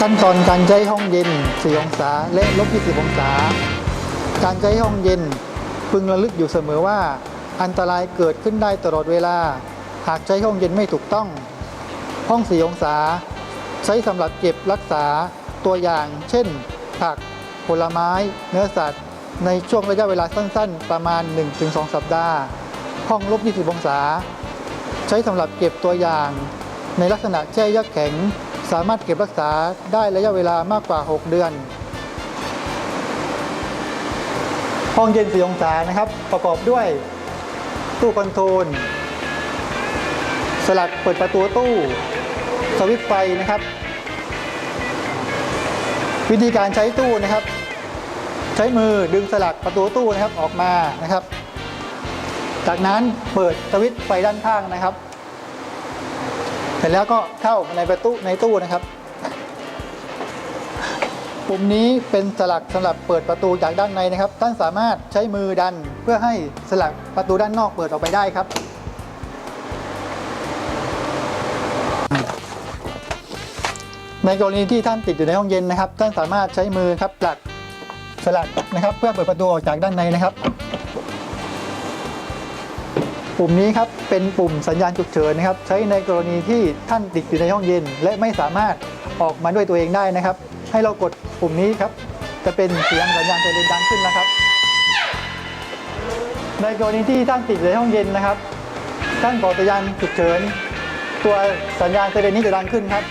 ขั้นตอนการใช้ห้องเย็น 4 องศาและลบ20 องศา การใช้ห้องเย็นพึงระลึกอยู่เสมอว่า อันตรายเกิดขึ้นได้ตลอดเวลา หากใช้ห้องเย็นไม่ถูกต้อง ห้อง 4 องศา ใช้สำหรับเก็บรักษาตัวอย่าง เช่น ผัก ผลไม้ เนื้อสัตว์ ในช่วงระยะเวลาสั้นๆ ประมาณ 1-2 สัปดาห์ ห้องลบ20 องศา ใช้สำหรับเก็บตัวอย่าง ในลักษณะแช่ยักแข็ง สามารถเก็บรักษาได้ระยะเวลามากกว่า 6 เดือน ห้องเย็น4องศานะครับ ประกอบด้วยตู้คอนโทรลสลักเปิดประตูตู้ สวิตช์ไฟนะครับ วิธีการใช้ตู้นะครับ ใช้มือดึงสลักประตูตู้นะครับออกมานะครับ จากนั้นเปิดสวิตช์ไฟด้านข้างนะครับ เสร็จแล้วก็เข้าในประตูในตู้นะครับ ปุ่มนี้เป็นสลักสำหรับเปิดประตูจากด้านในนะครับ ท่านสามารถใช้มือดันเพื่อให้สลักประตูด้านนอกเปิดออกไปได้ครับ ในกรณีที่ท่านติดอยู่ในห้องเย็นนะครับ ท่านสามารถใช้มือครับผลักสลักนะครับ เพื่อเปิดประตูออกจากด้านในนะครับ ปุ่มนี้ครับเป็นปุ่มสัญญาณฉุกเฉินนะครับใช้ในกรณีที่ท่านติดอยู่ในห้องเย็น และไม่สามารถออกมาด้วยตัวเองได้นะครับ ให้เรากดปุ่มนี้ครับจะเป็นเสียงสัญญาณไซเรนดังขึ้นนะครับ ในกรณีที่ท่านติดอยู่ในห้องเย็นนะครับ ท่านกดสัญญาณฉุกเฉิน ตัวสัญญาณไซเรนนี้จะดังขึ้นครับ